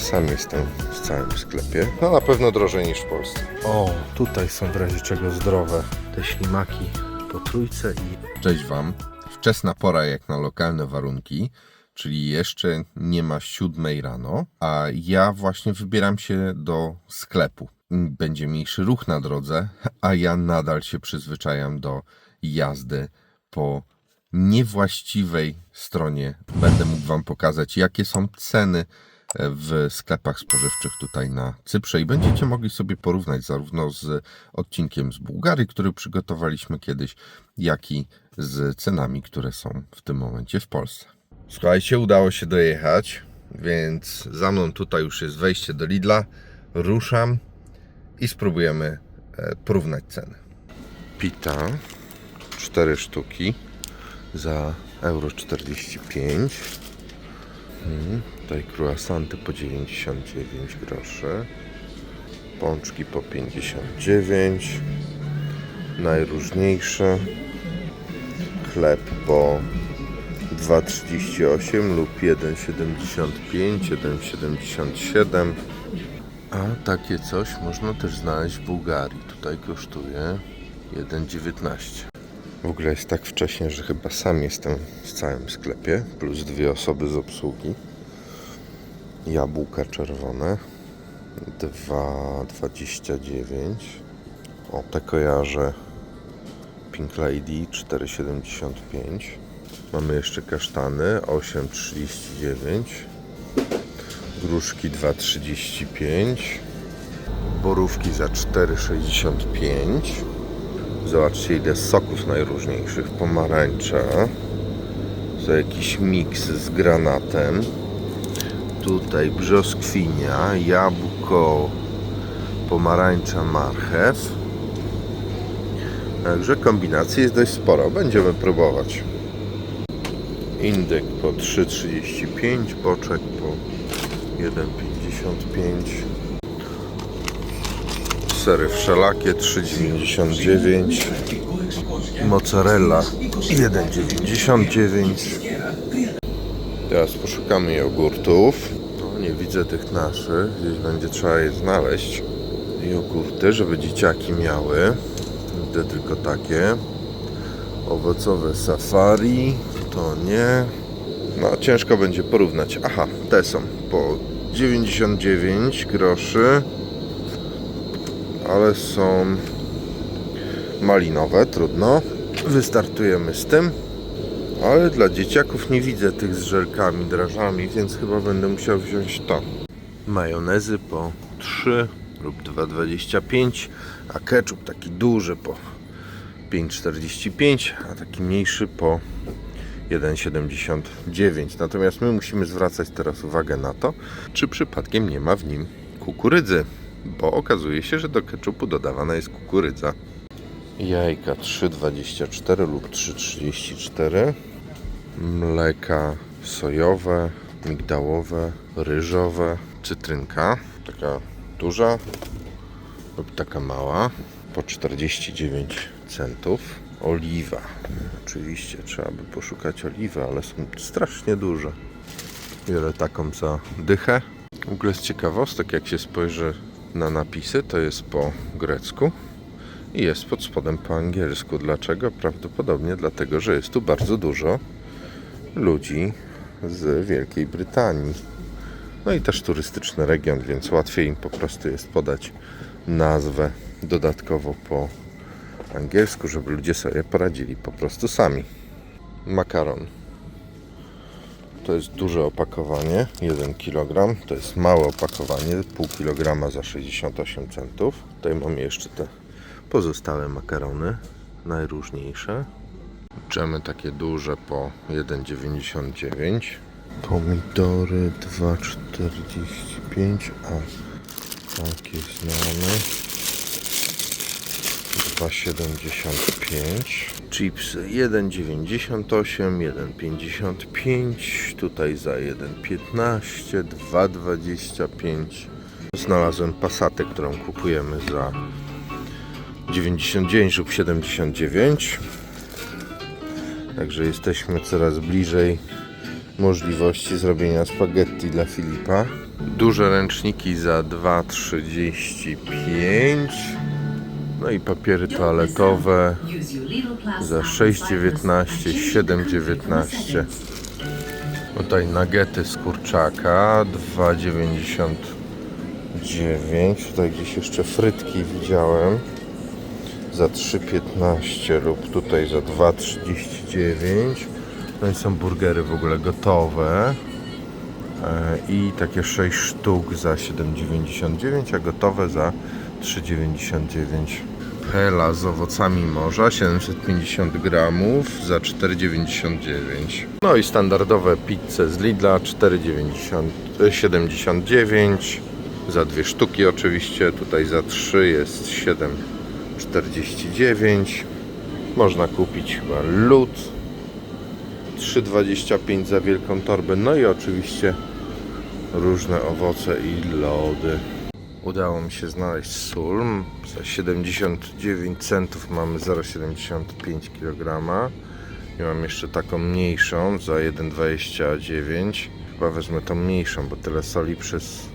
sam jestem w całym sklepie. No na pewno drożej niż w Polsce. O, tutaj są w razie czego zdrowe te ślimaki po trójce i... Cześć Wam. Wczesna pora jak na lokalne warunki, czyli jeszcze nie ma siódmej rano, a ja właśnie wybieram się do sklepu. Będzie mniejszy ruch na drodze, a ja nadal się przyzwyczajam do jazdy po niewłaściwej stronie. Będę mógł Wam pokazać, jakie są ceny w sklepach spożywczych tutaj na Cyprze i będziecie mogli sobie porównać zarówno z odcinkiem z Bułgarii, który przygotowaliśmy kiedyś, jak i z cenami, które są w tym momencie w Polsce. Słuchajcie, udało się dojechać, więc za mną tutaj już jest wejście do Lidla. Ruszam i spróbujemy e, porównać ceny. Pita 4 sztuki za euro 45 Hmm, tutaj croissanty po 99 groszy. Pączki po 59. Najróżniejsze. Chleb po 2,38 lub 1,75, 1,77. A takie coś można też znaleźć w Bułgarii. Tutaj kosztuje 1,19. W ogóle jest tak wcześnie, że chyba sam jestem w całym sklepie, plus dwie osoby z obsługi. Jabłka czerwone 2,29. O, te kojarzę Pink Lady 4,75. Mamy jeszcze kasztany 8,39. Gruszki 2,35. Borówki za 4,65. Zobaczcie ile soków najróżniejszych. Pomarańcza. To jakiś miks z granatem. Tutaj brzoskwinia, jabłko, pomarańcza, marchew. Także kombinacji jest dość sporo. Będziemy próbować. Indyk po 3,35, boczek po 1,55 sery wszelakie 3,99 mozzarella 1,99 teraz poszukamy jogurtów nie widzę tych naszych. Gdzieś będzie trzeba je znaleźć. Jogurty, żeby dzieciaki miały. Widzę tylko takie. Owocowe safari. To nie. No ciężko będzie porównać. Aha, te są. Po 99 groszy. Ale są malinowe, trudno. Wystartujemy z tym. Ale dla dzieciaków nie widzę tych z żelkami, drażami, więc chyba będę musiał wziąć to. Majonezy po 3 lub 2,25, a ketchup taki duży po 5,45, a taki mniejszy po 1,79. Natomiast my musimy zwracać teraz uwagę na to, czy przypadkiem nie ma w nim kukurydzy bo okazuje się, że do keczupu dodawana jest kukurydza. Jajka 3,24 lub 3,34. Mleka sojowe, migdałowe, ryżowe, cytrynka, taka duża lub taka mała, po 49 centów. Oliwa. Oczywiście trzeba by poszukać oliwy, ale są strasznie duże. Biorę taką za dychę. W ogóle z ciekawostek, jak się spojrzy na napisy, to jest po grecku i jest pod spodem po angielsku. Dlaczego? Prawdopodobnie dlatego, że jest tu bardzo dużo ludzi z Wielkiej Brytanii. No i też turystyczny region, więc łatwiej im po prostu jest podać nazwę dodatkowo po angielsku, żeby ludzie sobie poradzili po prostu sami. Makaron. To jest duże opakowanie, 1 kg. To jest małe opakowanie, pół kg za 68 centów. Tutaj mamy jeszcze te pozostałe makarony, najróżniejsze. Dżemy takie duże po 1,99. Pomidory 2,45, a takie znane 2,75 chipsy 1,98 1,55 tutaj za 1,15 2,25 znalazłem pasatę, którą kupujemy za 99 lub 79 także jesteśmy coraz bliżej możliwości zrobienia spaghetti dla Filipa. Duże ręczniki za 2,35. No i papiery toaletowe za 6,19, 7,19. Tutaj nagety z kurczaka 2,99. Tutaj gdzieś jeszcze frytki widziałem za 3,15 lub tutaj za 2,39. No i są burgery w ogóle gotowe. E, I takie 6 sztuk za 7,99, a gotowe za 3,99. Pela z owocami morza 750 gramów za 4,99. No i standardowe pizze z Lidla 4,79 za dwie sztuki oczywiście. Tutaj za 3 jest 7,49. Można kupić chyba lód 3,25 za wielką torbę. No i oczywiście różne owoce i lody. Udało mi się znaleźć sól. Za 79 centów mamy 0,75 kg. I mam jeszcze taką mniejszą za 1,29. Chyba wezmę tą mniejszą, bo tyle soli przez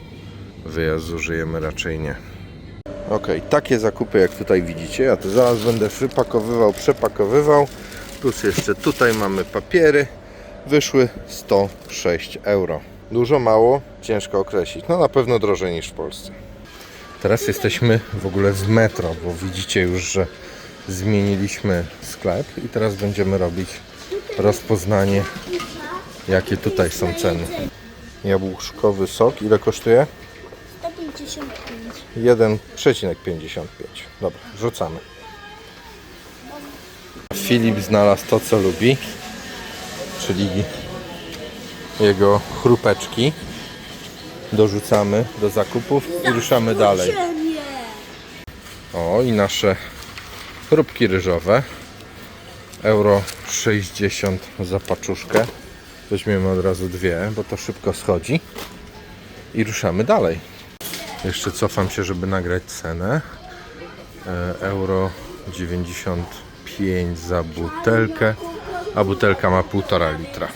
wyjazd zużyjemy raczej nie. Ok, takie zakupy jak tutaj widzicie. Ja to zaraz będę wypakowywał, przepakowywał. Plus jeszcze tutaj mamy papiery. Wyszły 106 euro. Dużo, mało, ciężko określić. No na pewno drożej niż w Polsce. Teraz jesteśmy w ogóle w metro, bo widzicie już, że zmieniliśmy sklep i teraz będziemy robić rozpoznanie, jakie tutaj są ceny. Jabłuszkowy sok, ile kosztuje? 155. 1,55. Dobra, rzucamy. Filip znalazł to, co lubi, czyli jego chrupeczki. Dorzucamy do zakupów i ruszamy dalej. O, i nasze chrupki ryżowe. Euro 60 za paczuszkę. Weźmiemy od razu dwie, bo to szybko schodzi. I ruszamy dalej. Jeszcze cofam się, żeby nagrać cenę. E, Euro 95 za butelkę, a butelka ma 1,5 litra.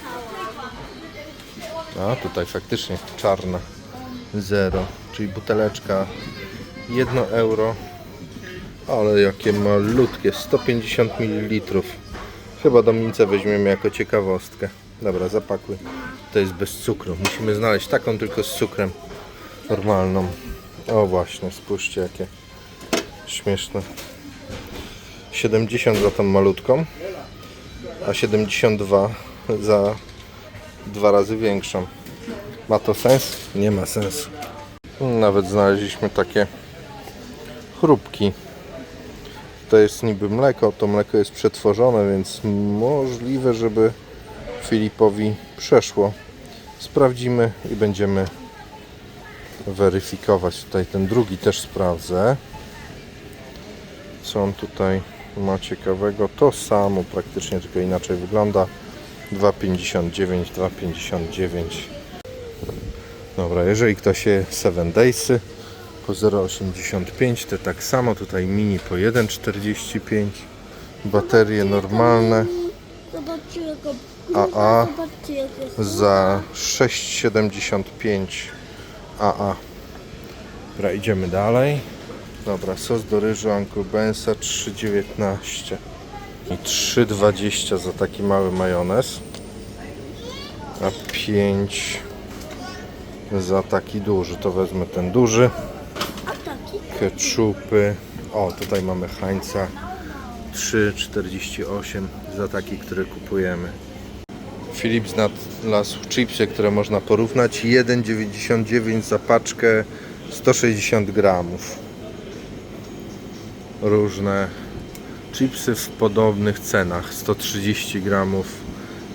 A tutaj faktycznie czarna 0, czyli buteleczka 1 euro. Ale jakie malutkie, 150 ml. Chyba Dominice weźmiemy jako ciekawostkę. Dobra, zapakuj. To jest bez cukru. Musimy znaleźć taką tylko z cukrem normalną. O właśnie, spójrzcie jakie śmieszne. 70 za tą malutką, a 72 za dwa razy większą. Ma to sens? Nie ma sensu. Nawet znaleźliśmy takie chrupki. To jest niby mleko, to mleko jest przetworzone, więc możliwe, żeby Filipowi przeszło. Sprawdzimy i będziemy weryfikować. Tutaj ten drugi też sprawdzę. Co on tutaj ma ciekawego? To samo praktycznie, tylko inaczej wygląda. 2,59, 2,59. Dobra, jeżeli ktoś je 7 Daysy po 0,85 to tak samo, tutaj mini po 1,45 baterie normalne. AA za 6,75 AA Dobra, idziemy dalej. Dobra, sos do ryżu Uncle Bensa 3,19 i 3,20 za taki mały majonez. A 5 za taki duży, to wezmę ten duży. Ketchupy. O, tutaj mamy Heinza 3,48 za taki, który kupujemy. Filip znalazł chipsy, które można porównać. 1,99 za paczkę 160 gramów. Różne chipsy w podobnych cenach. 130 gramów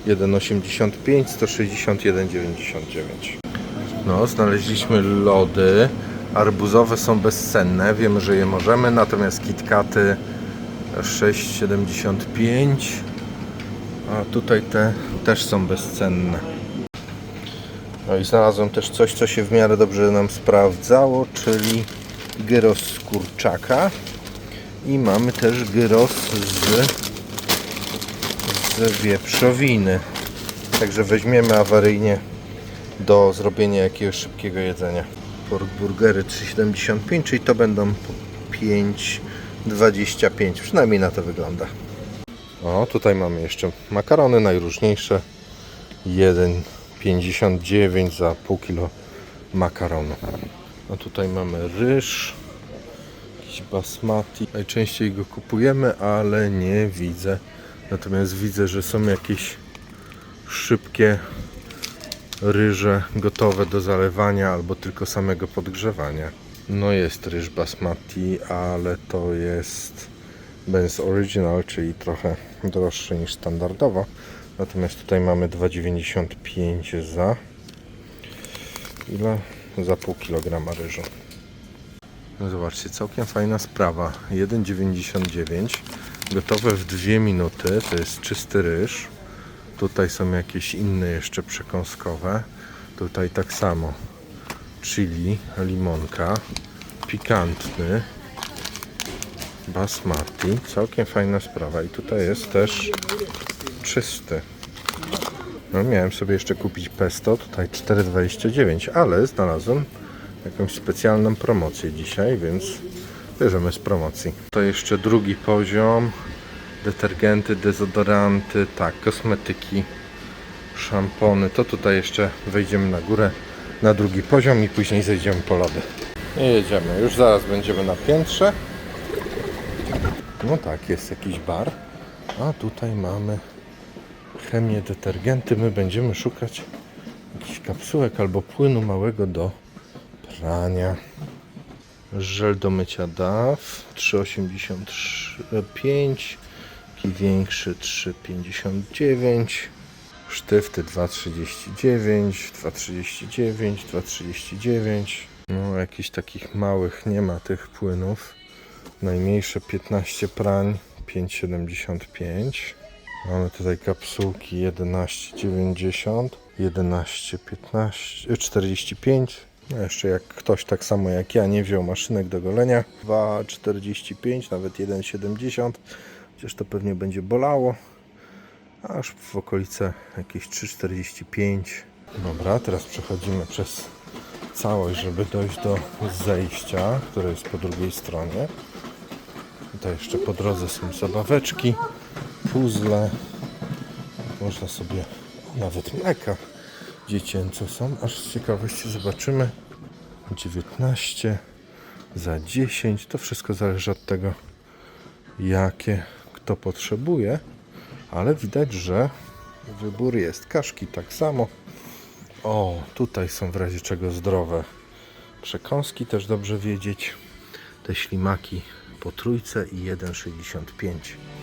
1,85, 161,99. No, znaleźliśmy lody. Arbuzowe są bezcenne, wiemy, że je możemy, natomiast KitKaty 6,75 a tutaj te też są bezcenne. No i znalazłem też coś, co się w miarę dobrze nam sprawdzało, czyli gyros z kurczaka i mamy też gyros z, z wieprzowiny. Także weźmiemy awaryjnie do zrobienia jakiegoś szybkiego jedzenia. Pork burgery 3,75, czyli to będą po 5,25. Przynajmniej na to wygląda. O, tutaj mamy jeszcze makarony najróżniejsze. 1,59 za pół kilo makaronu. A tutaj mamy ryż, jakiś basmati. Najczęściej go kupujemy, ale nie widzę. Natomiast widzę, że są jakieś szybkie ryże gotowe do zalewania albo tylko samego podgrzewania. No jest ryż basmati, ale to jest Benz Original, czyli trochę droższy niż standardowo. Natomiast tutaj mamy 2,95 za ile? Za pół kilograma ryżu. No zobaczcie, całkiem fajna sprawa. 1,99 gotowe w 2 minuty. To jest czysty ryż. Tutaj są jakieś inne jeszcze przekąskowe. Tutaj tak samo. Chili, limonka, pikantny, basmati. Całkiem fajna sprawa. I tutaj jest też czysty. No miałem sobie jeszcze kupić pesto, tutaj 4,29, ale znalazłem jakąś specjalną promocję dzisiaj, więc bierzemy z promocji. To jeszcze drugi poziom. Detergenty, dezodoranty, tak, kosmetyki, szampony. To tutaj jeszcze wejdziemy na górę na drugi poziom i później zejdziemy po lody. I jedziemy. Już zaraz będziemy na piętrze. No tak, jest jakiś bar. A tutaj mamy chemię, detergenty. My będziemy szukać jakichś kapsułek albo płynu małego do prania. Żel do mycia DAW 3,85 taki większy 3,59 sztyfty 2,39 2,39 2,39 no jakichś takich małych nie ma tych płynów najmniejsze 15 prań 5,75 mamy tutaj kapsułki 11,90 11, 15, 45 no jeszcze jak ktoś tak samo jak ja nie wziął maszynek do golenia. 2,45 nawet 1,70 chociaż to pewnie będzie bolało. Aż w okolice jakieś 3,45 dobra teraz przechodzimy przez całość żeby dojść do zejścia które jest po drugiej stronie tutaj jeszcze po drodze są zabaweczki puzzle można sobie nawet mleka dziecięce są aż z ciekawości zobaczymy 19 za 10 to wszystko zależy od tego jakie kto potrzebuje, ale widać, że wybór jest. Kaszki tak samo. O, tutaj są w razie czego zdrowe przekąski, też dobrze wiedzieć. Te ślimaki po trójce i 1,65.